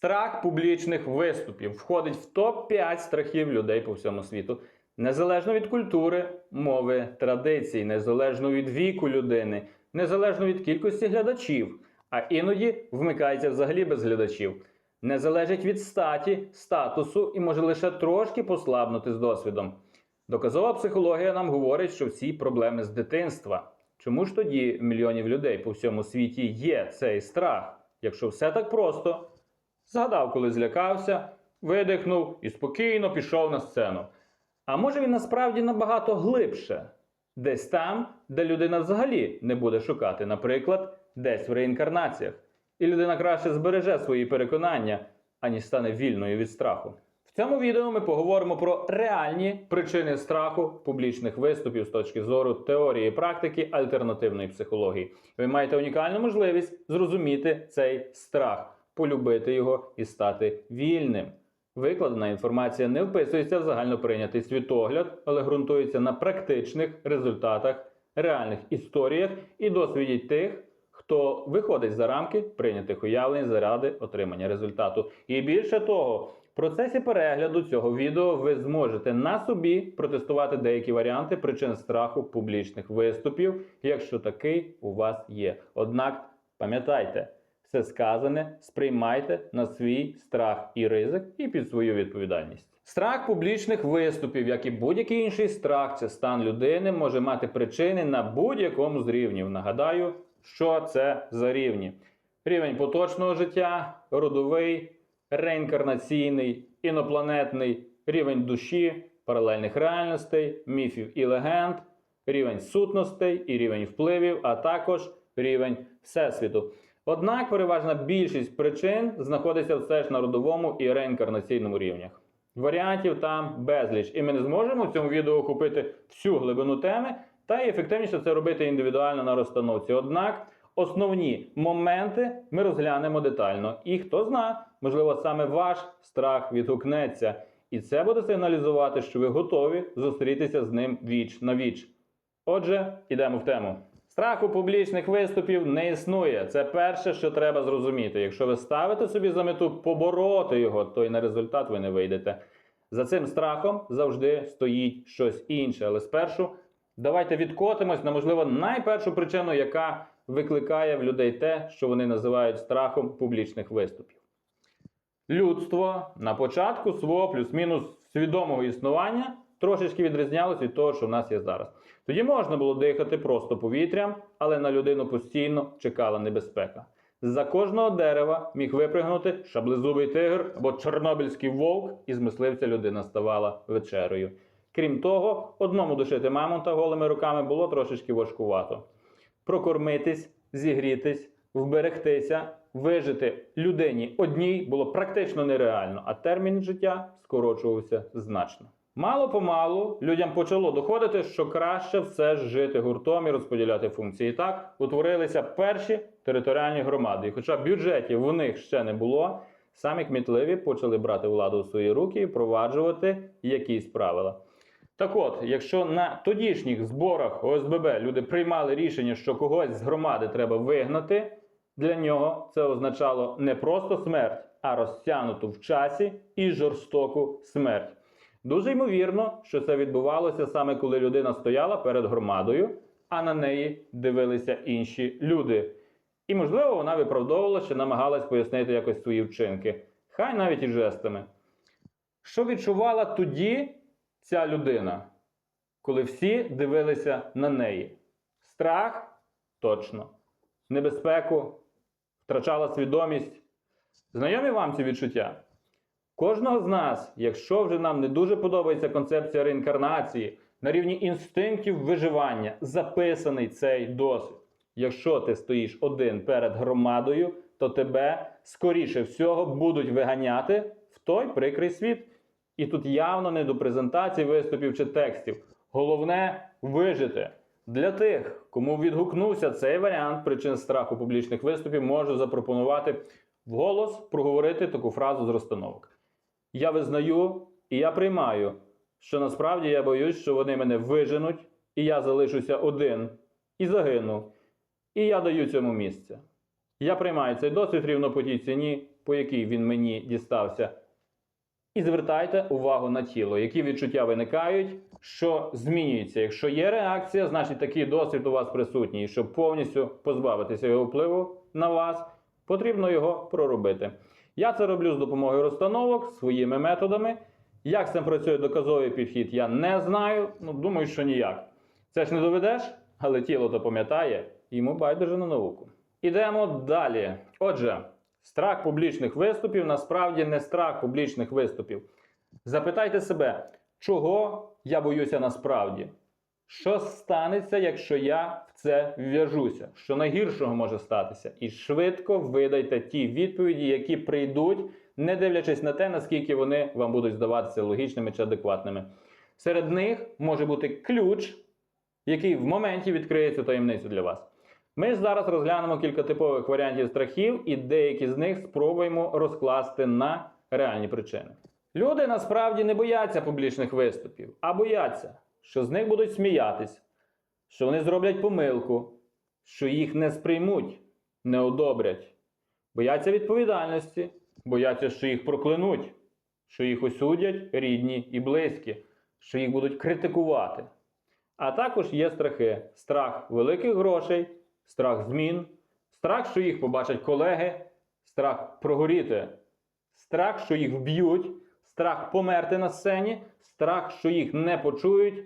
Страх публічних виступів входить в топ-5 страхів людей по всьому світу. Незалежно від культури, мови, традицій, незалежно від віку людини, незалежно від кількості глядачів, а іноді вмикається взагалі без глядачів. Не залежить від статі, статусу і може лише трошки послабнути з досвідом. Доказова психологія нам говорить, що всі проблеми з дитинства. Чому ж тоді мільйонів людей по всьому світі є цей страх? Якщо все так просто, згадав, коли злякався, видихнув і спокійно пішов на сцену. А може він насправді набагато глибше, десь там, де людина взагалі не буде шукати, наприклад, десь в реінкарнаціях, і людина краще збереже свої переконання, аніж стане вільною від страху. В цьому відео ми поговоримо про реальні причини страху публічних виступів з точки зору теорії і практики альтернативної психології. Ви маєте унікальну можливість зрозуміти цей страх, полюбити його і стати вільним. Викладена інформація не вписується в загальноприйнятий світогляд, але ґрунтується на практичних результатах, реальних історіях і досвіді тих, хто виходить за рамки прийнятих уявлень заради отримання результату. І більше того, в процесі перегляду цього відео ви зможете на собі протестувати деякі варіанти причин страху публічних виступів, якщо такий у вас є. Однак пам'ятайте. Все сказане сприймайте на свій страх і ризик і під свою відповідальність. Страх публічних виступів, як і будь-який інший страх, це стан людини може мати причини на будь-якому з рівнів. Нагадаю, що це за рівні: рівень поточного життя, родовий, реінкарнаційний, інопланетний, рівень душі, паралельних реальностей, міфів і легенд, рівень сутностей і рівень впливів, а також рівень всесвіту. Однак переважна більшість причин знаходиться все ж на родовому і реінкарнаційному рівнях. Варіантів там безліч, і ми не зможемо в цьому відео охопити всю глибину теми, та й ефективніше це робити індивідуально на розстановці. Однак основні моменти ми розглянемо детально. І хто зна, можливо, саме ваш страх відгукнеться, і це буде сигналізувати, що ви готові зустрітися з ним віч на віч. Отже, йдемо в тему. Страху публічних виступів не існує. Це перше, що треба зрозуміти. Якщо ви ставите собі за мету побороти його, то й на результат ви не вийдете. За цим страхом завжди стоїть щось інше. Але спершу давайте відкотимось на, можливо, найпершу причину, яка викликає в людей те, що вони називають страхом публічних виступів. Людство на початку свого плюс-мінус свідомого існування трошечки відрізнялось від того, що в нас є зараз. Тоді можна було дихати просто повітрям, але на людину постійно чекала небезпека. За кожного дерева міг випригнути шаблезубий тигр або чорнобильський вовк, і з мисливця людина ставала вечерою. Крім того, одному душити мамонта голими руками було трошечки важкувато. Прокормитись, зігрітись, вберегтися, вижити людині одній було практично нереально, а термін життя скорочувався значно. Мало помалу людям почало доходити, що краще все ж жити гуртом і розподіляти функції. Так утворилися перші територіальні громади. І хоча бюджетів у них ще не було, самі кмітливі почали брати владу в свої руки і впроваджувати якісь правила. Так от, якщо на тодішніх зборах ОСББ люди приймали рішення, що когось з громади треба вигнати, для нього це означало не просто смерть, а розтягнуту в часі і жорстоку смерть. Дуже ймовірно, що це відбувалося саме коли людина стояла перед громадою, а на неї дивилися інші люди. І, можливо, вона виправдовувала, що намагалась пояснити якось свої вчинки, хай навіть і жестами. Що відчувала тоді ця людина, коли всі дивилися на неї? Страх точно. Небезпеку, втрачала свідомість. Знайомі вам ці відчуття? Кожного з нас, якщо вже нам не дуже подобається концепція реінкарнації, на рівні інстинктів виживання записаний цей досвід. Якщо ти стоїш один перед громадою, то тебе скоріше всього будуть виганяти в той прикрий світ. І тут явно не до презентацій виступів чи текстів. Головне вижити. Для тих, кому відгукнувся цей варіант причин страху публічних виступів, можу запропонувати вголос проговорити таку фразу з розстановок. Я визнаю і я приймаю, що насправді я боюсь, що вони мене виженуть, і я залишуся один і загину. І я даю цьому місце. Я приймаю цей досвід рівно по тій ціні, по якій він мені дістався. І звертайте увагу на тіло, які відчуття виникають, що змінюється. Якщо є реакція, значить такий досвід у вас присутній. Щоб повністю позбавитися його впливу на вас, потрібно його проробити. Я це роблю з допомогою розстановок своїми методами. Як з цим працює доказовий підхід, я не знаю. Ну, думаю, що ніяк. Це ж не доведеш, але тіло то пам'ятає, йому байдуже на науку. Ідемо далі. Отже, страх публічних виступів насправді не страх публічних виступів. Запитайте себе, чого я боюся насправді? Що станеться, якщо я в це вв'яжуся? Що найгіршого може статися? І швидко видайте ті відповіді, які прийдуть, не дивлячись на те, наскільки вони вам будуть здаватися логічними чи адекватними. Серед них може бути ключ, який в моменті відкриє цю таємницю для вас. Ми зараз розглянемо кілька типових варіантів страхів і деякі з них спробуємо розкласти на реальні причини. Люди насправді не бояться публічних виступів, а бояться, що з них будуть сміятись, що вони зроблять помилку, що їх не сприймуть, не одобрять. Бояться відповідальності, бояться, що їх проклянуть, що їх осудять рідні і близькі, що їх будуть критикувати. А також є страхи: страх великих грошей, страх змін, страх, що їх побачать колеги, страх прогоріти, страх, що їх вб'ють, страх померти на сцені, страх, що їх не почують,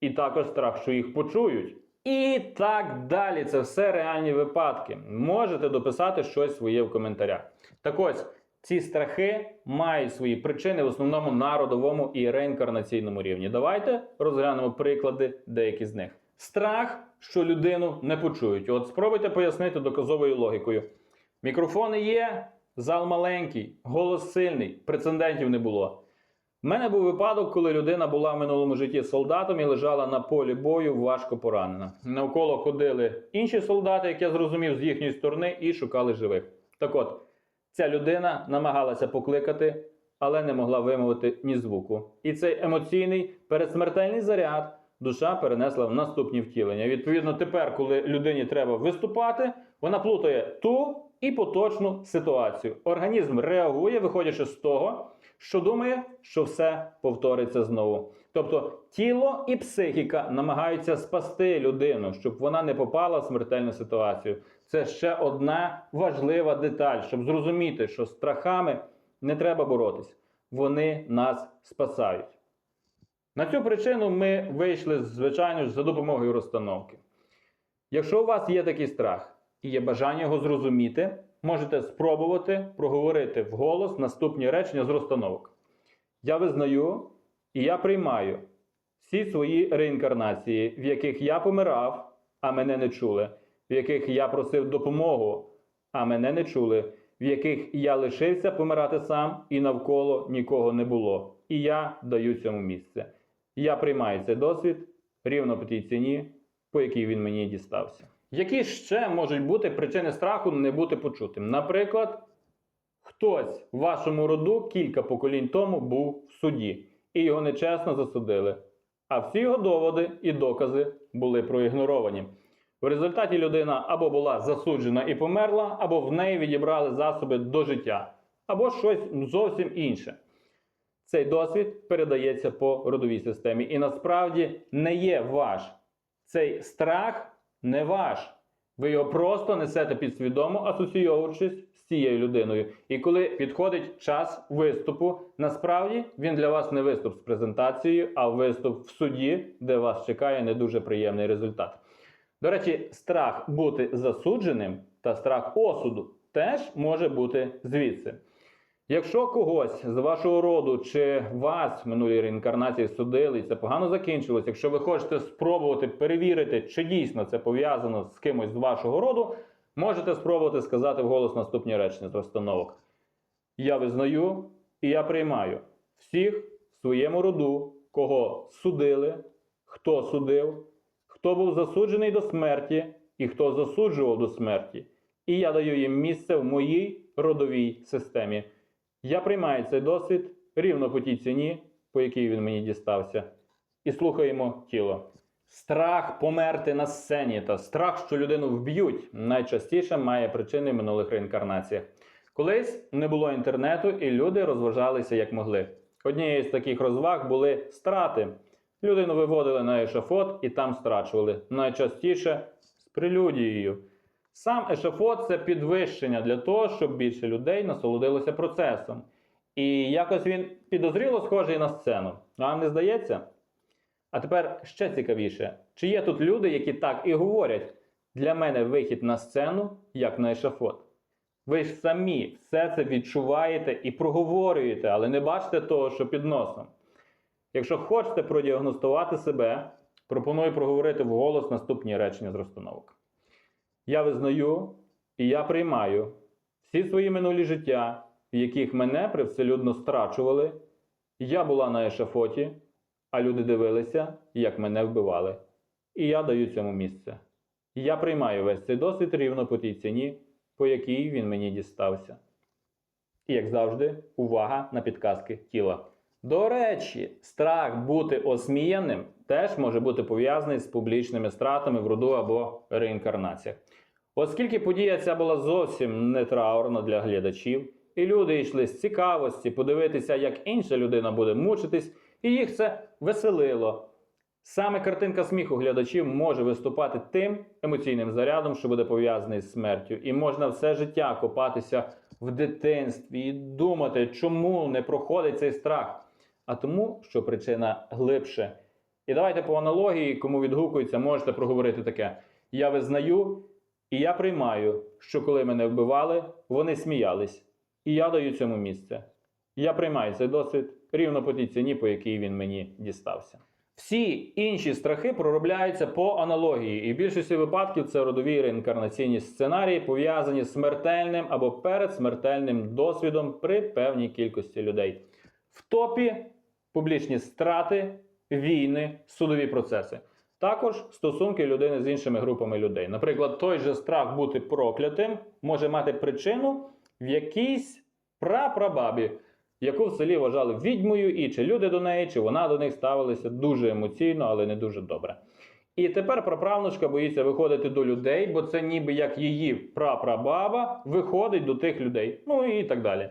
і також страх, що їх почують. І так далі. Це все реальні випадки. Можете дописати щось своє в коментарях. Так ось, ці страхи мають свої причини в основному на родовому і реінкарнаційному рівні. Давайте розглянемо приклади деякі з них. Страх, що людину не почують. От спробуйте пояснити доказовою логікою. Мікрофони є, зал маленький, голос сильний, прецедентів не було. У мене був випадок, коли людина була в минулому житті солдатом і лежала на полі бою важко поранена. Навколо ходили інші солдати, як я зрозумів, з їхньої сторони, і шукали живих. Так от, ця людина намагалася покликати, але не могла вимовити ні звуку. І цей емоційний передсмертельний заряд душа перенесла в наступні втілення. Відповідно, тепер, коли людині треба виступати, вона плутає ту і поточну ситуацію. Організм реагує, виходячи з того, що думає, що все повториться знову. Тобто тіло і психіка намагаються спасти людину, щоб вона не попала в смертельну ситуацію. Це ще одна важлива деталь, щоб зрозуміти, що страхами не треба боротись. Вони нас спасають. На цю причину ми вийшли, звичайно ж, за допомогою розстановки. Якщо у вас є такий страх і є бажання його зрозуміти, можете спробувати проговорити вголос наступні речення з розстановок. Я визнаю і я приймаю всі свої реінкарнації, в яких я помирав, а мене не чули, в яких я просив допомогу, а мене не чули, в яких я лишився помирати сам і навколо нікого не було. І я даю цьому місце. Я приймаю цей досвід рівно по тій ціні, по якій він мені дістався. Які ще можуть бути причини страху не бути почутим? Наприклад, хтось в вашому роду кілька поколінь тому був в суді, і його нечесно засудили. А всі його доводи і докази були проігноровані. В результаті людина або була засуджена і померла, або в неї відібрали засоби до життя, або щось зовсім інше. Цей досвід передається по родовій системі. І насправді не є ваш. Цей страх не ваш. Ви його просто несете підсвідомо, асоційовуючись з цією людиною. І коли підходить час виступу, насправді він для вас не виступ з презентацією, а виступ в суді, де вас чекає не дуже приємний результат. До речі, страх бути засудженим та страх осуду теж може бути звідси. Якщо когось з вашого роду чи вас в минулій реінкарнації судили, і це погано закінчилось, якщо ви хочете спробувати перевірити, чи дійсно це пов'язано з кимось з вашого роду, можете спробувати сказати вголос наступні речення з розстановок. Я визнаю і я приймаю всіх в своєму роду, кого судили, хто судив, хто був засуджений до смерті і хто засуджував до смерті. І я даю їм місце в моїй родовій системі. Я приймаю цей досвід рівно по тій ціні, по якій він мені дістався. І слухаємо тіло. Страх померти на сцені та страх, що людину вб'ють, найчастіше має причини в минулих реінкарнаціях. Колись не було інтернету, і люди розважалися як могли. Однією з таких розваг були страти. Людину виводили на ешафот і там страчували. Найчастіше з прелюдією. Сам ешафот це підвищення для того, щоб більше людей насолодилося процесом. І якось він підозріло схожий на сцену. Вам не здається? А тепер ще цікавіше: чи є тут люди, які так і говорять: для мене вихід на сцену як на ешафот? Ви ж самі все це відчуваєте і проговорюєте, але не бачите того, що під носом. Якщо хочете продіагностувати себе, пропоную проговорити вголос наступні речення з розстановок. Я визнаю і я приймаю всі свої минулі життя, в яких мене привселюдно страчували. Я була на ешафоті, а люди дивилися, як мене вбивали. І я даю цьому місце. Я приймаю весь цей досвід рівно по тій ціні, по якій він мені дістався. І, як завжди, увага на підказки тіла. До речі, страх бути осміяним теж може бути пов'язаний з публічними стратами в роду або реінкарнаціях. Оскільки подія ця була зовсім не траурна для глядачів, і люди йшли з цікавості подивитися, як інша людина буде мучитись, і їх це веселило. Саме картинка сміху глядачів може виступати тим емоційним зарядом, що буде пов'язаний з смертю, і можна все життя копатися в дитинстві і думати, чому не проходить цей страх. А тому, що причина глибше. І давайте по аналогії, кому відгукується, можете проговорити таке: я визнаю і я приймаю, що коли мене вбивали, вони сміялись. І я даю цьому місце. Я приймаю цей досвід рівно по тій ціні, по якій він мені дістався. Всі інші страхи проробляються по аналогії, і в більшості випадків це родові реінкарнаційні сценарії, пов'язані з смертельним або передсмертельним досвідом при певній кількості людей. В топі публічні страти, війни, судові процеси. Також стосунки людини з іншими групами людей. Наприклад, той же страх бути проклятим може мати причину в якійсь прапрабабі, яку в селі вважали відьмою, і чи люди до неї, чи вона до них ставилися дуже емоційно, але не дуже добре. І тепер праправнучка боїться виходити до людей, бо це ніби як її прапрабаба виходить до тих людей. Ну і так далі.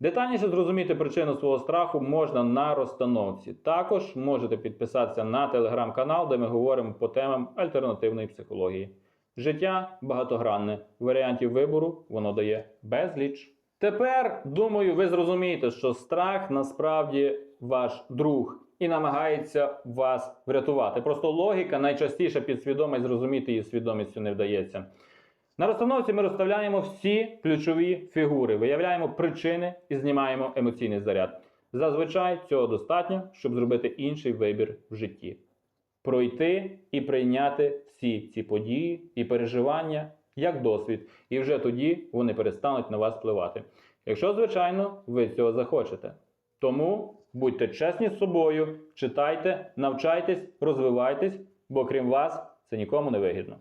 Детальніше зрозуміти причину свого страху можна на розстановці. Також можете підписатися на телеграм-канал, де ми говоримо по темам альтернативної психології. Життя багатогранне. Варіантів вибору воно дає безліч. Тепер, думаю, ви зрозумієте, що страх насправді ваш друг і намагається вас врятувати. Просто логіка найчастіше підсвідома і зрозуміти її свідомістю не вдається. На розстановці ми розставляємо всі ключові фігури, виявляємо причини і знімаємо емоційний заряд. Зазвичай цього достатньо, щоб зробити інший вибір в житті. Пройти і прийняти всі ці події і переживання як досвід, і вже тоді вони перестануть на вас впливати. Якщо, звичайно, ви цього захочете. Тому будьте чесні з собою, читайте, навчайтесь, розвивайтесь, бо крім вас це нікому не вигідно.